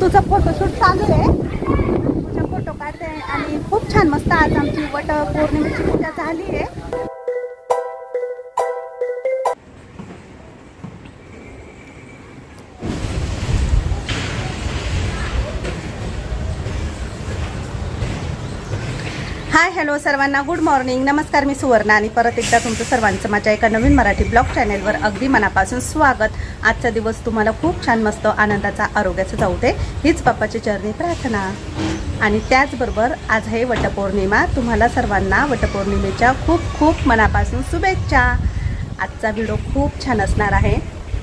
तुझं फोटोशूट चालू आहे. तुझा फोटो काढते आणि खूप छान मस्त आज आमची वट पौर्णिमेची पूजा झाली आहे. हाय हॅलो सर्वांना. गुड मॉर्निंग नमस्कार मी सुवर्णा आणि परत एकदा तुमचं सर्वांचं माझ्या एका नवीन मराठी ब्लॉग चॅनेलवर अगदी मनापासून स्वागत. आजचा दिवस तुम्हाला खूप छान मस्त आनंदाचा आरोग्याचा जाऊ दे हीच बाप्पाची चरणी प्रार्थना. आणि त्याचबरोबर आज आहे वटपौर्णिमा. तुम्हाला सर्वांना वटपौर्णिमेच्या खूप खूप मनापासून शुभेच्छा. आजचा व्हिडिओ खूप छान असणार आहे.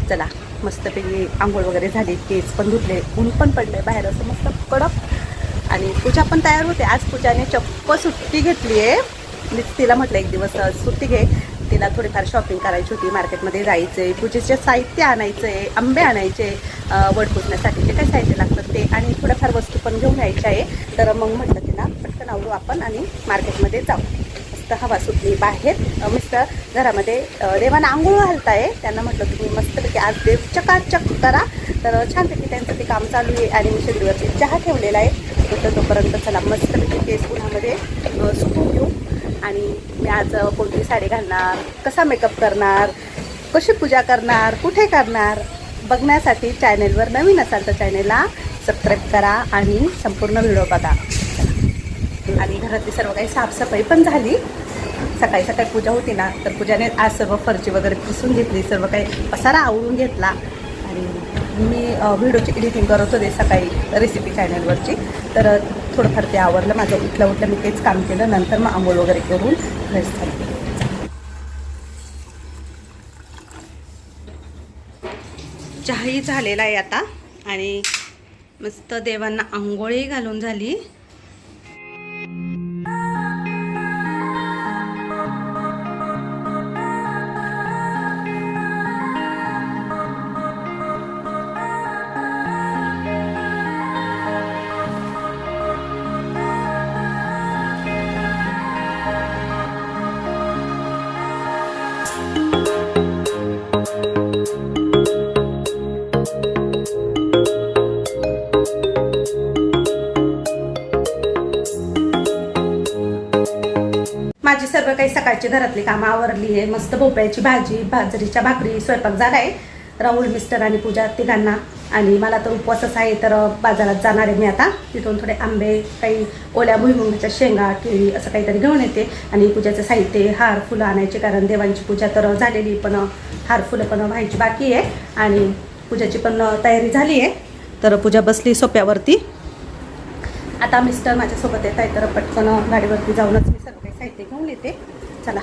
चला मस्तपैकी आंघोळ वगैरे झाली केस पण धुतले ऊन पण पडले बाहेर असं मस्त कडक आणि पूजा पण तयार होते. आज पूजाने चक्क सुट्टी घेतली आहे. मी तिला म्हटलं एक दिवस सुट्टी घे. तिला थोडीफार शॉपिंग करायची होती. मार्केटमध्ये जायचं आहे पूजेचे साहित्य आणायचं आहे आंबे आणायचे वड पुजण्यासाठी जे काही साहित्य लागतं ते. आणि थोड्याफार वस्तू पण घेऊन यायच्या आहे. तर मग म्हटलं तिला पटकन आवडू आपण आणि मार्केटमध्ये जाऊ. मस्त हवा सुटली बाहेर. मिस्टर घरामध्ये देवांना आंघोळ घालताय. त्यांना म्हटलं तुम्ही मस्तपैकी आज देव चकाचक करा. तर छानपैकी त्यांचं ते काम चालू आहे आणि मी शेगडीवरती चहा ठेवलेला आहे. तर तोपर्यंत चला मस्त केस उन्हामध्ये सुकून घेऊ. आणि मी आज कोणती साडी घालणार कसा मेकअप करणार कशी पूजा करणार कुठे करणार बघण्यासाठी चॅनेलवर नवीन असाल तर चॅनेलला सबस्क्राईब करा आणि संपूर्ण व्हिडिओ बघा. आणि घरातली सर्व काही साफसफाई पण झाली. सकाळी सकाळी पूजा होती ना तर पूजाने आज सर्व फरची वगैरे पुसून घेतली सर्व काही पसारा आवळून घेतला. आणि मी व्हिडिओची एडिटिंग करत होते सकाळी रेसिपी चॅनलवरची तर थोडंफार ते आवडलं माझं उठल्या उठलं मी तेच काम केलं. नंतर मग आंघोळ वगैरे करून फ्रेश झाली. चहाही झालेला आहे आता. आणि मस्त देवांना आंघोळी घालून झाली. माझी सर्व काही सकाळची घरातली कामं आवरली आहे. मस्त भोपळ्याची भाजी बाजरीच्या भाकरी स्वयंपाक झाला आहे. राहुल मिस्टर आणि पूजा तिघांना. आणि मला तर उपवासच आहे तर बाजारात जाणार आहे मी आता. तिथून थोडे आंबे काही ओल्या भुईमुगाच्या शेंगा केळी असं काहीतरी घेऊन येते. आणि पूजाचं साहित्य हार फुलं आणायचे कारण देवांची पूजा तर झालेली पण हार फुलं पण व्हायची बाकी आहे. आणि पूजाची पण तयारी झाली आहे. तर पूजा बसली सोप्यावरती. आता मिस्टर माझ्यासोबत येत आहे तर पटकन गाडीवरती जाऊनच मी सर्व काही साहित्य घेऊन येते. चला.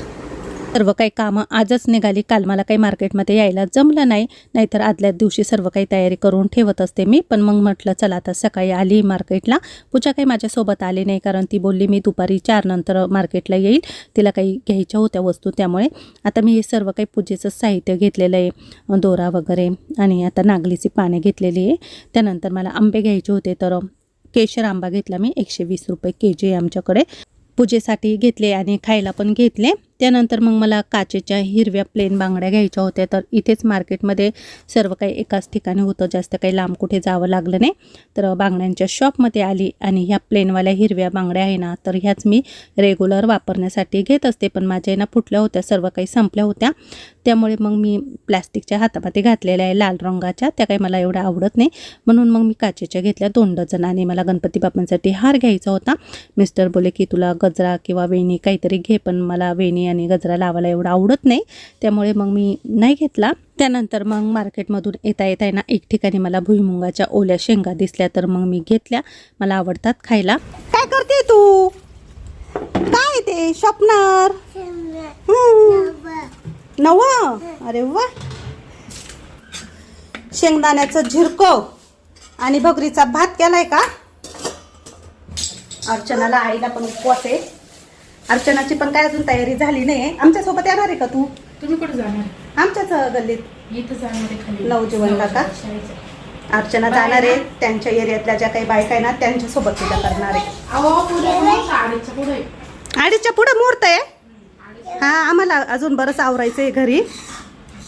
सर्व काही कामं आजच निघाली. काल मला काही मार्केटमध्ये यायला जमलं नाही. नाहीतर आदल्याच दिवशी सर्व काही तयारी करून ठेवत असते मी. पण मग म्हटलं चला आता सकाळी आली मार्केटला. पूजा काही माझ्यासोबत आली नाही कारण ती बोलली मी दुपारी चार नंतर मार्केटला येईल. तिला काही घ्यायच्या होत्या वस्तू त्यामुळे. आता मी हे सर्व काही पूजेचं साहित्य घेतलेलं आहे. दोरा वगैरे आणि आता नागलीची पाने घेतलेली आहे. त्यानंतर मला आंबे घ्यायचे होते तर केशर आंबा घेतला मी एकशे वीस रुपये के जी आमच्याकडे. पूजेसाठी घेतले आणि खायला पण घेतले. त्यानंतर मग मला काचेच्या हिरव्या प्लेन बांगड्या घ्यायच्या होत्या. तर इथेच मार्केटमध्ये सर्व काही एकाच ठिकाणी होतं. जास्त काही लांब कुठे जावं लागलं नाही. तर बांगड्यांच्या शॉपमध्ये आली आणि ह्या प्लेनवाल्या हिरव्या बांगड्या आहे ना तर ह्याच मी रेग्युलर वापरण्यासाठी घेत असते. पण माझ्या ना फुटल्या होत्या सर्व काही संपल्या होत्या. त्यामुळे मग मी प्लॅस्टिकच्या हातामध्ये घातलेल्या आहे लाल रंगाच्या. त्या काही मला एवढ्या आवडत नाही. म्हणून मग मी काचेच्या घेतल्या दोन डझन आणि मला गणपती बाप्पांसाठी हार घ्यायचा होता. मिस्टर बोले की तुला गजरा किंवा वेणी काहीतरी घे पण मला वेणी आणि गजरा लावायला एवढं आवडत नाही. त्यामुळे मग मी नाही घेतला. त्यानंतर मग मार्केटमधून येता येता ना एक ठिकाणी मला भुईमुगाच्या ओल्या शेंगा दिसल्या तर मग मी घेतल्या. मला आवडतात खायला. काय करते तू? काय ते? शॉपनर? नव? अरे वा. शेंगदाण्याचं झिरको आणि भगरीचा भात केलाय का? अर्चनाला आईला पण उपवास आहे. अर्चनाची पण काय अजून तयारी झाली नाही आमच्यासोबत येणार आहे का तू? तुम्ही कुठे जाणार? आमच्याच गल्लीत. इथं जाणार आहे खाली. नवजीवन काका? शाळेचं. अर्चना जाणार आहे. त्यांच्या एरियातल्या ज्या काही बायका आहे ना त्यांच्यासोबत पूजा करणार आहे. अहो पुढे अडीचच्या पुढे मुहूर्त आहे हा आम्हाला अजून बरंच आवरायचं आहे घरी.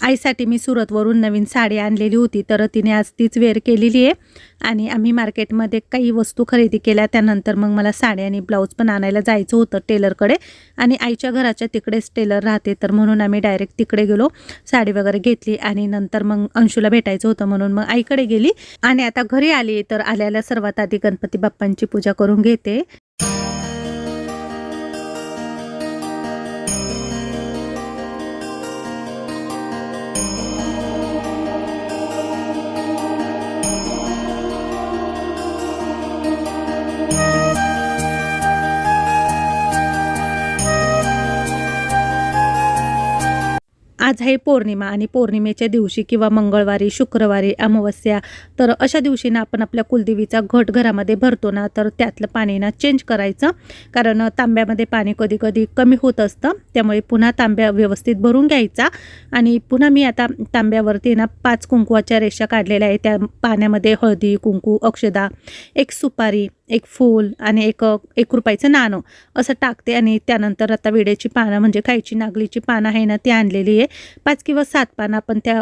आईसाठी मी सुरतवरून नवीन साडी आणलेली होती तर तिने आज तीच वेअर केलेली आहे. आणि आम्ही मार्केटमध्ये काही वस्तू खरेदी केल्या त्यानंतर मग मला साडी आणि ब्लाऊज पण आणायला जायचं होतं टेलरकडे. आणि आईच्या घराच्या तिकडेच टेलर राहते तर म्हणून आम्ही डायरेक्ट तिकडे गेलो साडी वगैरे घेतली आणि नंतर मग अंशूला भेटायचं होतं म्हणून मग आईकडे गेली. आणि आता घरी आली तर आल्याला सर्वात आधी गणपती बाप्पांची पूजा करून घेते. आज आहे पौर्णिमा आणि पौर्णिमेच्या दिवशी किंवा मंगळवारी शुक्रवारी अमावस्या तर अशा दिवशी ना आपण आपल्या कुलदेवीचा घट घरामध्ये भरतो ना तर त्यातलं पाणी ना चेंज करायचं. कारण तांब्यामध्ये पाणी कधी कधी कमी होत असतं. त्यामुळे पुन्हा तांब्या व्यवस्थित भरून घ्यायचा. आणि पुन्हा मी आता तांब्यावरती ना पाच कुंकुवाच्या रेषा काढलेल्या आहे त्या पाण्यामध्ये हळदी कुंकू अक्षदा एक सुपारी एक फूल आणि एक एक रुपयाचं नाणं असं टाकते आणि त्यानंतर आता विड्याची पानं म्हणजे खायची नागलीची पानं आहे ना ती आणलेली आहे. पाच किंवा सात पानं आपण त्या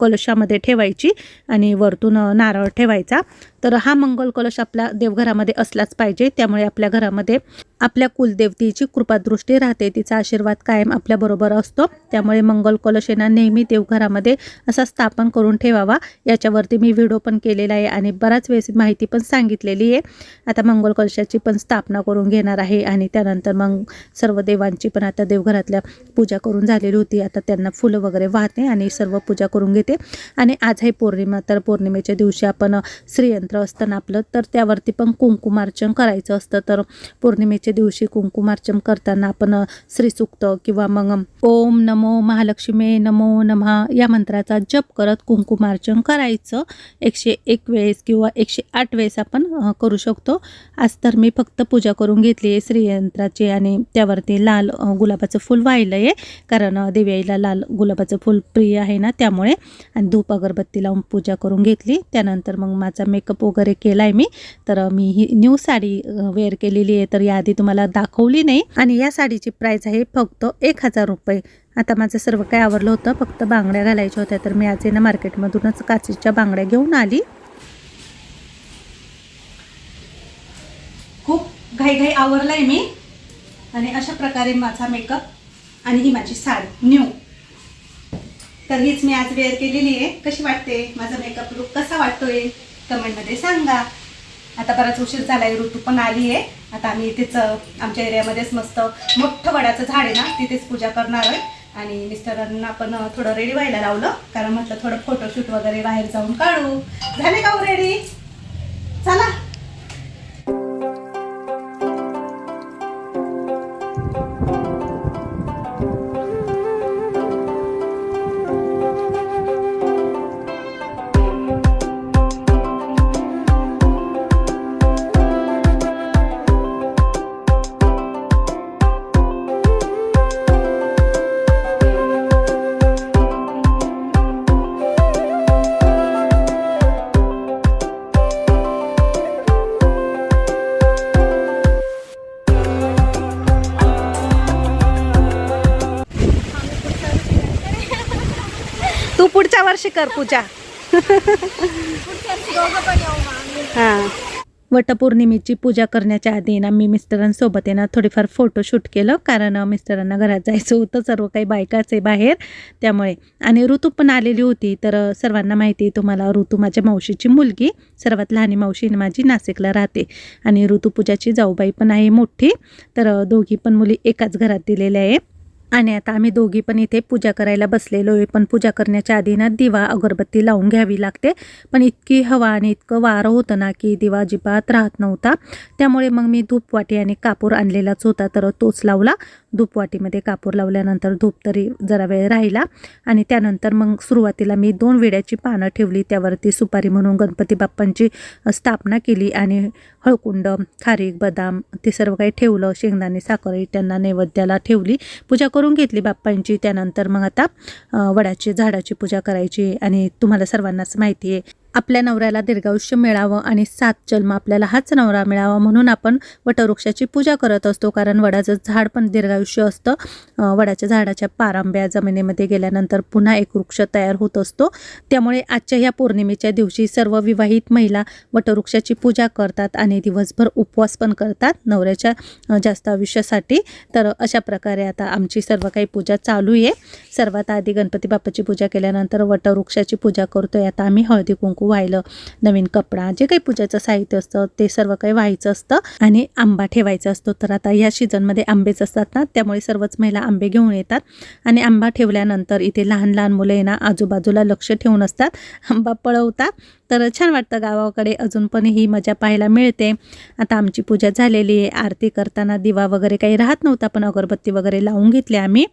कलशामध्ये ठेवायची आणि वरतून नारळ ठेवायचा. तर हा मंगल कलश आपल्या देवघरामध्ये असलाच पाहिजे. त्यामुळे आपल्या घरामध्ये आपल्या कुलदेवतेची कृपादृष्टी राहते. तिचा आशीर्वाद कायम आपल्याबरोबर असतो. त्यामुळे मंगल कलश येणार नेहमी देवघरामध्ये असा स्थापन करून ठेवावा. याच्यावरती मी व्हिडिओ पण केलेला आहे आणि बराच वेळेस माहिती पण सांगितलेली आहे. आता मंगल कलशाची पण स्थापना करून घेणार आहे आणि त्यानंतर मग सर्व देवांची पण आता देवघरातल्या पूजा करून झालेली होती. आता त्यांना फुलं वगैरे वाहते आणि सर्व पूजा करून घेते. आणि आज आहे पौर्णिमा तर पौर्णिमेच्या दिवशी आपण श्रीयंत्र असतं ना आपलं तर त्यावरती पण कुंकुमार्चन करायचं असतं. तर पौर्णिमेच्या दिवशी कुंकुमार्चन करताना आपण श्रीसुक्त किंवा मग ओम नमो महालक्ष्मी नमो नमः या मंत्राचा जप करत कुंकुमार्चन करायचं. एकशे एक वेळेस किंवा एकशे आठ वेळेस आपण करू शकतो. आज तर मी फक्त पूजा करून घेतली आहे श्रीयंत्राची आणि त्यावरती लाल गुलाबाचं फूल वाहिलं आहे. कारण देवीआईला लाल गुलाबाचं फूल प्रिय आहे ना त्यामुळे. आणि धूप अगरबत्ती लावून पूजा करून घेतली. त्यानंतर मग माझा मेकअप वगैरे केला आहे मी. तर मी ही न्यू साडी वेअर केलेली आहे. तर याआधी तुम्हाला दाखवली नाही. आणि या साडीची प्राईस आहे फक्त एक हजार रुपये. आता माझं सर्व काही आवडलं होतं. फक्त बांगड्या घालायच्या होत्या. तर मी आज आहे ना मार्केटमधूनच काचेच्या बांगड्या घेऊन आली. खूप घाईघाई आवरलाय मी. आणि अशा प्रकारे माझा मेकअप आणि ही माझी साडी न्यू तर हीच मी आज वेअर केलेली आहे. कशी वाटते? माझा मेकअप लुक कसा वाटतोय? कमेंटमध्ये सांगा. आता बराच उशीर झालाय ऋतू पण आली आहे आता आम्ही इथेच आमच्या एरियामध्येच मस्त मोठं वडाचं झाड आहे ना तिथेच पूजा करणार आहे. आणि मिस्टरांना पण थोडं रेडी व्हायला लावलं. कारण म्हटलं थोडं फोटोशूट वगैरे बाहेर जाऊन काढू. झाले का हो रेडी चला. तू पुढच्या वर्षी कर पूजा. हां. वटपौर्णिमेची पूजा करण्याच्या आधी ना मी मिस्टरांसोबत येणं ना थोडीफार फोटोशूट केलं. कारण मिस्टरांना घरात जायचं होतं. सर्व काही बायकाच आहे बाहेर. त्यामुळे. आणि ऋतू पण आलेली होती. तर सर्वांना माहिती आहे तुम्हाला ऋतू माझ्या मावशीची मुलगी. सर्वात लहानी मावशी माझी नाशिकला राहते. आणि ऋतूपूजाची जाऊबाई पण आहे मोठी. तर दोघी पण मुली एकाच घरात दिलेल्या आहे. आणि आता आम्ही दोघी पण इथे पूजा करायला बसलेलो आहे. पण पूजा करण्याच्या आधी ना दिवा अगरबत्ती लावून घ्यावी लागते. पण इतकी हवा आणि इतकं वारं होतं ना की दिवा अजिबात राहत नव्हता. त्यामुळे मग मी धूपवाटी आणि कापूर आणलेलाच होता. तर तोच लावला. धूपवाटीमध्ये कापूर लावल्यानंतर धूप तरी जरा वेळ राहिला. आणि त्यानंतर मग सुरुवातीला मी दोन विड्याची पानं ठेवली. त्यावरती सुपारी म्हणून गणपती बाप्पांची स्थापना केली. आणि हळकुंड खारीक बदाम ते सर्व काही ठेवलं. शेंगदाणे साखर त्यांना नैवेद्याला ठेवली. पूजा करून घेतली बाप्पांची. त्यानंतर मग आता वडाची झाडाची पूजा करायची आणि तुम्हाला सर्वांनाच माहिती आहे आपल्या नवऱ्याला दीर्घायुष्य मिळावं आणि सात जन्म आपल्याला हाच नवरा मिळावा म्हणून आपण वटवृक्षाची पूजा करत असतो. कारण वडाचं झाड पण दीर्घायुष्य असतं. वडाच्या झाडाच्या पारंब्या जमिनीमध्ये गेल्यानंतर पुन्हा एक वृक्ष तयार होत असतो. त्यामुळे आजच्या ह्या पौर्णिमेच्या दिवशी सर्व विवाहित महिला वटवृक्षाची पूजा करतात आणि दिवसभर उपवास पण करतात नवऱ्याच्या जास्त आयुष्यासाठी. तर अशा प्रकारे आता आमची सर्व काही पूजा चालू आहे. सर्वात आधी गणपती बाप्पाची पूजा केल्यानंतर वटवृक्षाची पूजा करतोय. आता आम्ही हळदी कुंकू व्हायलं नवीन कपडा जे काही पूजेचं साहित्य असतं ते सर्व काही व्हायचं असतं आणि आंबा ठेवायचा असतो. तर आता ह्या सीझनमध्ये आंबेच असतात ना त्यामुळे सर्वच महिला आंबे घेऊन येतात. आणि आंबा ठेवल्यानंतर इथे लहान लहान मुलं आहे ना आजूबाजूला लक्ष ठेवून असतात. आंबा पळवतात. तर छान वाटतं गावाकडे अजून पण ही मजा पाहायला मिळते. आता आमची पूजा झालेली आहे. आरती करताना दिवा वगैरे काही राहत नव्हता पण अगरबत्ती वगैरे लावून घेतली आम्ही.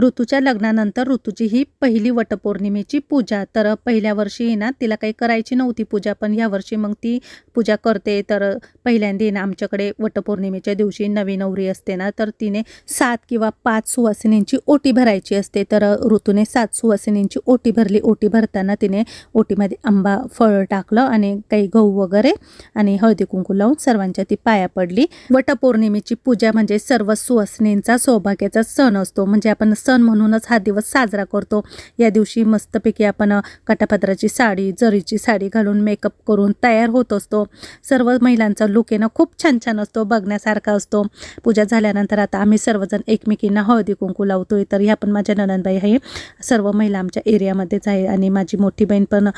ऋतूच्या लग्नानंतर ऋतूची ही पहिली वटपौर्णिमेची पूजा. तर पहिल्या वर्षी आहे ना तिला काही करायची नव्हती पूजा पण ह्या वर्षी मग ती पूजा करते. तर पहिल्यांदा आहे ना आमच्याकडे वटपौर्णिमेच्या दिवशी नवी नवरी असते ना तर तिने सात किंवा पाच सुवासिनींची ओटी भरायची असते. तर ऋतूने सात सुवासिनींची ओटी भरली. ओटी भरताना तिने ओटीमध्ये आंबा फळ टाकलं आणि काही गहू वगैरे आणि हळदी कुंकू लावून सर्वांच्या ती पाया पडली. वटपौर्णिमेची पूजा म्हणजे सर्व सुवासिनींचा सौभाग्याचा सण असतो. म्हणजे आपण सण म्हणूनच हा दिवस साजरा करतो. या दिवशी मस्तपैकी आपण कटापत्राची साडी जरीची साडी घालून मेकअप करून तयार होत असतो. सर्व महिलांचा लुक आहे ना खूप छान छान असतो बघण्यासारखा असतो. पूजा झाल्यानंतर आता आम्ही सर्वजण एकमेकींना हळदी कुंकू लावतोय. तर ह्या पण माझ्या ननंदबाई आहे. सर्व महिला आमच्या एरियामध्येच आहे आणि माझी मोठी बहीण पण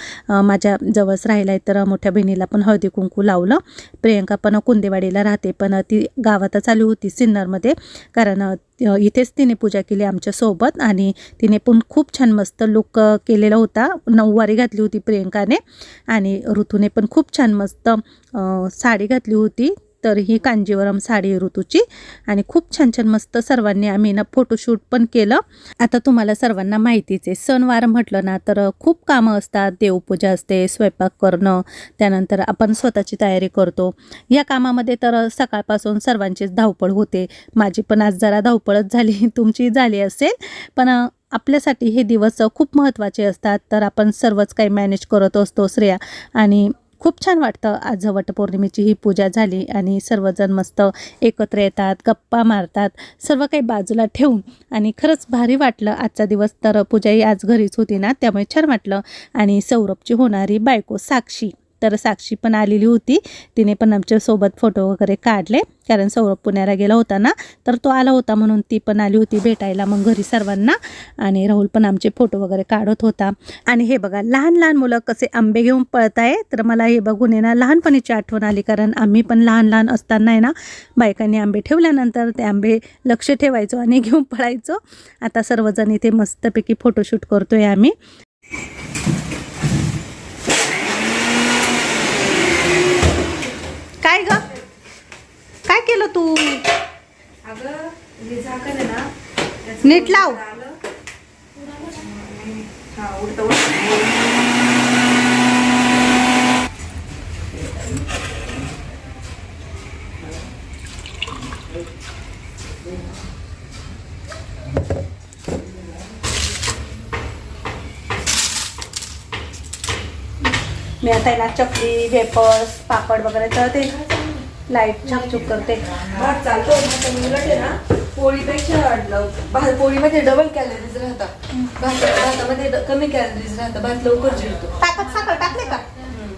माझ्या जवळच राहिला आहे तर मोठ्या बहिणीला पण हळदी कुंकू लावलं. प्रियंका पण कुंदेवाडीला राहते पण ती गावातच आली होती सिन्नरमध्ये. कारण इथेच तिने पूजा केली आमच्यासोबत आणि तिने पण खूप छान मस्त लुक केलेला होता. नऊवारी घातली होती प्रियंकाने आणि ऋतूने पण खूप छान मस्त साडी घातली होती. तर ही कांजीवरम साडी ऋतूची. आणि खूप छान छान मस्त सर्वांनी आम्ही ना फोटोशूट पण केलं. आता तुम्हाला सर्वांना माहितीच आहे सणवार म्हटलं ना तर खूप कामं असतात. देवपूजा असते स्वयंपाक करणं त्यानंतर आपण स्वतःची तयारी करतो. या कामामध्ये तर सकाळपासून सर्वांचीच धावपळ होते. माझी पण आज जरा धावपळच झाली तुमची झाली असेल. पण आपल्यासाठी हे दिवस खूप महत्त्वाचे असतात. तर आपण सर्वच काही मॅनेज करत असतो स्त्रिया आणि खूप छान वाटतं. आज वटपौर्णिमेची ही पूजा झाली आणि सर्वजण मस्त एकत्र येतात गप्पा मारतात सर्व काही बाजूला ठेवून. आणि खरंच भारी वाटलं आजचा दिवस. तर पूजाही आज घरीच होती ना त्यामुळे छान वाटलं. आणि सौरभची होणारी बायको साक्षी. तर साक्षी पण आलेली होती. तिने पण आमच्यासोबत फोटो वगैरे काढले. कारण सौरभ पुण्याला गेला होता ना तर तो आला होता म्हणून ती पण आली होती भेटायला मग घरी सर्वांना. आणि राहुल पण आमचे फोटो वगैरे काढत होता. आणि हे बघा लहान लहान मुलं कसे आंबे घेऊन पळताय तर मला हे बघून आहे ना लहानपणीची आठवण आली. कारण आम्ही पण लहान लहान असताना आहे ना बायकांनी आंबे ठेवल्यानंतर ते आंबे लक्ष ठेवायचो आणि घेऊन पळायचो. आता सर्वजण इथे मस्तपैकी फोटोशूट करतोय आम्ही. काय ग काय केलं तू नीट लाव. आलं. हा मी आता ना चकली वेपर्स पापड वगैरे तळते लाइट झाकझुक करते. भात चालतो उलट आहे ना पोळीपेक्षा भात पोळीमध्ये डबल कॅलरीज राहतात. भात भातामध्ये कमी कॅलरीज राहतात. भात लवकर जिरतो ताकद साखर टाकले का?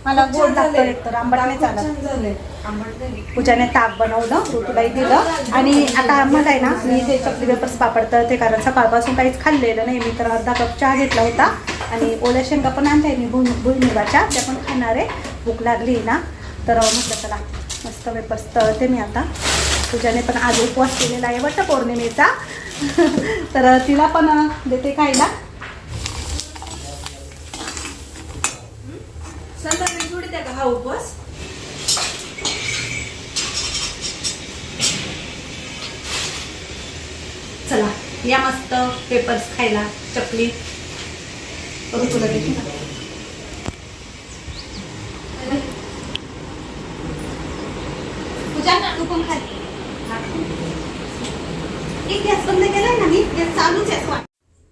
मला गोड लागतं. एकतर आंबट नाही चालत. पूजाने ताक बनवलं ऋतूलाही दिलं. आणि आता आम्हाला आहे ना मी ते चकली वेपर्स पापड तळते कारण सकाळपासून काहीच खाल्लेलं नाही. मी तर अर्धा कप चहा घेतला होता. आणि ओल्या शेंगा पण आणल्या मी भुई भुईमुगाच्या त्या पण खाणार आहे. भूक लागली ना. तर म्हटलं चला मस्त वेपर्स तळते मी आता. पूजाने पण आज उपवास केलेला आहे वट पौर्णिमेचा तर तिला पण देते खायला. का हा उपवास. चला या मस्त पेपर्स खायला चकली. ऋतूला देते ना. पूजा तू पण खाली एक गॅस बंद केलाय ना मी? गॅस चालूच आहे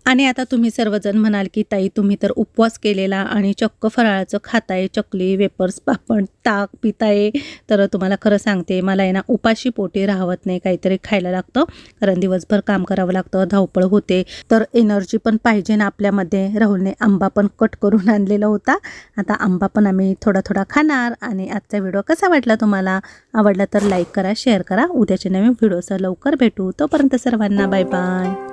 आणि आता तुम्ही सर्वजण म्हणाल की ताई तुम्ही तर उपवास केलेला आणि चक्क फराळाचं खाताय चकली वेपर्स पापड ताक पिताय. तर तुम्हाला खरं सांगते मला आहे ना उपाशी पोटी राहत नाही काहीतरी खायला लागतं. कारण दिवसभर काम करावं लागतं धावपळ होते. तर एनर्जी पण पाहिजे ना आपल्यामध्ये. राहुलने आंबा पण कट करून आणलेला होता. आता आंबा पण आम्ही थोडा थोडा खाणार. आणि आजचा व्हिडिओ कसा वाटला तुम्हाला? आवडला तर लाईक करा शेअर करा. उद्याच्या नवीन व्हिडिओसह लवकर भेटू. तोपर्यंत सर्वांना बाय बाय.